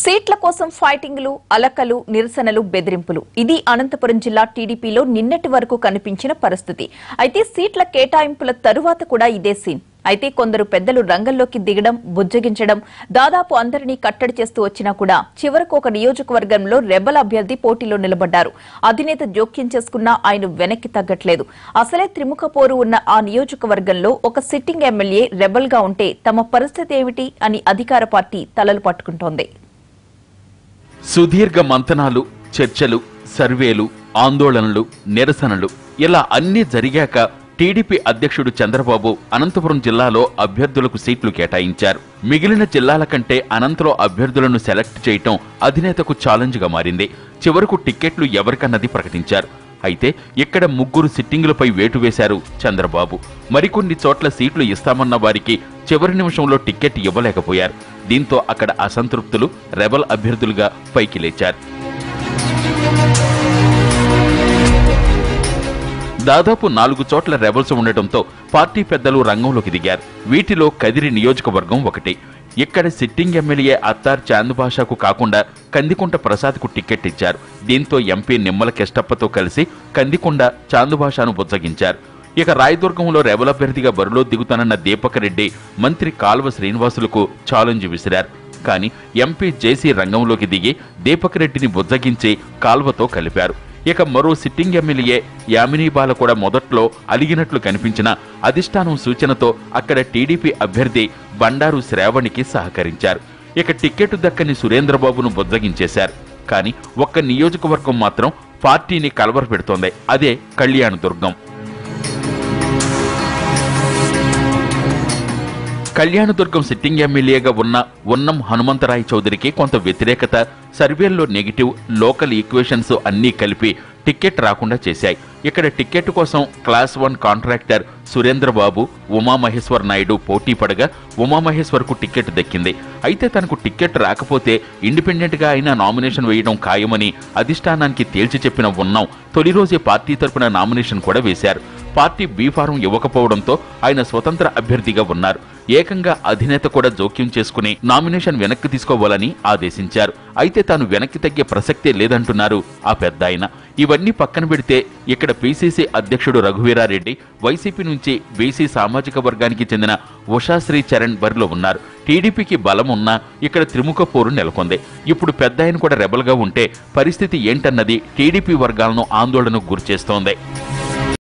సీట్ల కోసం ఫైటింగ్లు అలకలు నిరసనలు బెదిరింపులు. ఇది అనంతపురం జిల్లా టీడీపీలో నిన్నటి వరకు కనిపించిన పరిస్థితి. అయితే సీట్ల కేటాయింపుల తరువాత కూడా ఇదే సీన్. అయితే కొందరు పెద్దలు రంగంలోకి దిగడం బుజ్జగించడం దాదాపు అందరినీ కట్టడి చేస్తూ వచ్చినా కూడా చివరకు ఒక నియోజకవర్గంలో రెబల్ అభ్యర్థి పోటీలో నిలబడ్డారు. అధినేత జోక్యం చేసుకున్నా ఆయన వెనక్కి తగ్గట్లేదు. అసలే త్రిముఖ పోరు ఉన్న ఆ నియోజకవర్గంలో ఒక సిట్టింగ్ ఎమ్మెల్యే రెబల్గా ఉంటే తమ పరిస్థితి ఏమిటి అని అధికార పార్టీ తలలు పట్టుకుంటోంది. సుదీర్ఘ మంతనాలు చర్చలు సర్వేలు ఆందోళనలు నిరసనలు ఇలా అన్నీ జరిగాక టీడీపీ అధ్యక్షుడు చంద్రబాబు అనంతపురం జిల్లాలో అభ్యర్థులకు సీట్లు కేటాయించారు. మిగిలిన జిల్లాల కంటే అనంతలో అభ్యర్థులను సెలెక్ట్ చేయటం అధినేతకు ఛాలెంజ్గా మారింది. చివరకు టిక్కెట్లు ఎవరికన్నది ప్రకటించారు. అయితే ఇక్కడ ముగ్గురు సిట్టింగులపై వేటు వేశారు చంద్రబాబు. మరికొన్ని చోట్ల సీట్లు ఇస్తామన్న వారికి చివరి నిమిషంలో టిక్కెట్ ఇవ్వలేకపోయారు. దీంతో అక్కడ అసంతృప్తులు రెబల్ అభ్యర్థులుగా పైకి లేచారు. దాదాపు నాలుగు చోట్ల రెబల్స్ ఉండటంతో పార్టీ పెద్దలు రంగంలోకి దిగారు. వీటిలో కదిరి నియోజకవర్గం ఒకటి. ఇక్కడ సిట్టింగ్ ఎమ్మెల్యే అత్తార్ చాందుభాషకు కాకుండా కందికుంట ప్రసాద్కు టికెట్ ఇచ్చారు. దీంతో ఎంపీ నిమ్మల కెష్టప్పతో కలిసి కందికొండ చాందుభాషను బుజ్జగించారు. ఇక రాయదుర్గంలో రెబల్ అభ్యర్థిగా బరిలో దిగుతానన్న దీపక్ రెడ్డి మంత్రి కాల్వ శ్రీనివాసులకు ఛాలెంజ్ విసిరారు. కానీ ఎంపీ జేసీ రంగంలోకి దిగి దీపక్ రెడ్డిని బుజ్జగించి కాల్వతో కలిపారు. ఇక మరో సిట్టింగ్ ఎమ్మెల్యే యామినీ బాల కూడా మొదట్లో అలిగినట్లు కనిపించిన అధిష్టానం సూచనతో అక్కడ టీడీపీ అభ్యర్థి బండారు శ్రావణికి సహకరించారు. ఇక టిక్కెట్ దక్కని సురేంద్రబాబును బుజ్జగించేశారు. కానీ ఒక్క నియోజకవర్గం మాత్రం పార్టీని కలవరపెడుతోంది. అదే కళ్యాణ దుర్గం. కళ్యాణదుర్గం సిట్టింగ్ ఎమ్మెల్యేగా ఉన్న ఉన్నం హనుమంతరాయ్ చౌదరికి కొంత వ్యతిరేకత సర్వేల్లో నెగిటివ్ లోకల్ ఈక్వేషన్స్ అన్నీ కలిపి టికెట్ రాకుండా చేశాయి. ఇక్కడ టికెట్ కోసం class one contractor Surendrababu Umamaheshwar Naidu పోటీ పడగా ఉమామహేశ్వర్కు టికెట్ దక్కింది. అయితే తనకు టికెట్ రాకపోతే ఇండిపెండెంట్గా అయినా నామినేషన్ వేయడం ఖాయమని అధిష్టానానికి తేల్చి చెప్పిన ఉన్నాం తొలి రోజే పార్టీ తరపున నామినేషన్ కూడా వేశారు. పార్టీ బీఫారం ఇవ్వకపోవడంతో ఆయన స్వతంత్ర అభ్యర్థిగా ఉన్నారు. ఏకంగా అధినేత కూడా జోక్యం చేసుకుని నామినేషన్ వెనక్కి తీసుకోవాలని ఆదేశించారు. అయితే తాను వెనక్కి తగ్గే ప్రసక్తే లేదంటున్నారు ఆ పెద్ద ఆయన ఇవన్నీ పక్కన పెడితే ఇక్కడ పీసీసీ అధ్యక్షుడు రఘువీరారెడ్డి వైసీపీ నుంచి బీసీ సామాజిక వర్గానికి చెందిన ఉషాశ్రీ చరణ్ బరిలో ఉన్నారు. టీడీపీకి బలం ఉన్నా ఇక్కడ త్రిముఖ పోరు నెలకొంది. ఇప్పుడు పెద్ద ఆయన కూడా రెబల్గా ఉంటే పరిస్థితి ఏంటన్నది టీడీపీ వర్గాలను ఆందోళనకు గురిచేస్తోంది.